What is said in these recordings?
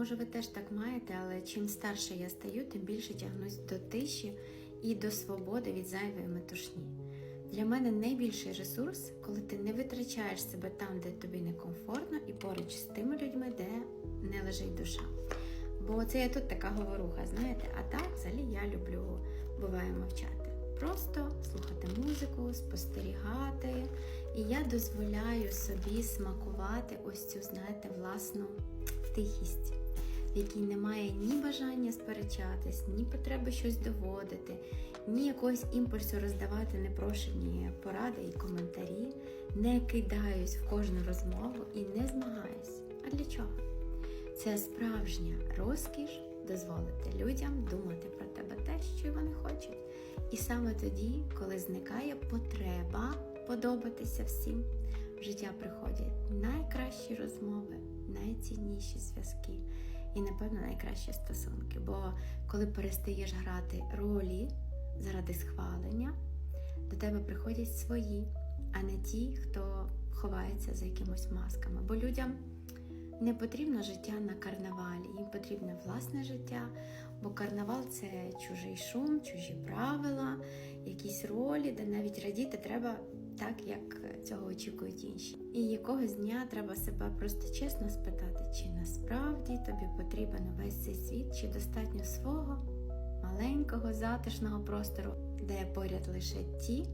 може ви теж так маєте, але чим старше я стаю, тим більше тягнусь до тиші і до свободи від зайвої метушні. Для мене найбільший ресурс, коли ти не витрачаєш себе там, де тобі некомфортно, і поруч з тими людьми, де не лежить душа. Бо це я тут така говоруха, знаєте, а так взагалі я люблю буває мовчати. Просто слухати музику, спостерігати. І я дозволяю собі смакувати ось цю, знаєте, власну тихість, в якій немає ні бажання сперечатись, ні потреби щось доводити, ні якогось імпульсу роздавати непрошені поради і коментарі, не кидаюсь в кожну розмову і не змагаюсь. А для чого? Це справжня розкіш дозволити людям думати про тебе те, що вони хочуть. І саме тоді, коли зникає потреба подобатися всім, в життя приходять найкращі розмови, найцінніші зв'язки і, напевно, найкращі стосунки. Бо коли перестаєш грати ролі заради схвалення, до тебе приходять свої, а не ті, хто ховається за якимось масками. Бо людям не потрібно життя на карнавалі, їм потрібне власне життя, бо карнавал це чужий шум, чужі правила, якісь ролі, де навіть радіти треба так, як цього очікують інші. І якогось дня треба себе просто чесно спитати, чи насправді тобі потрібен увесь цей світ, чи достатньо свого маленького затишного простору, де поряд лише ті,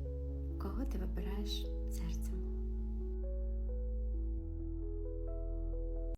кого ти вибираєш серцем.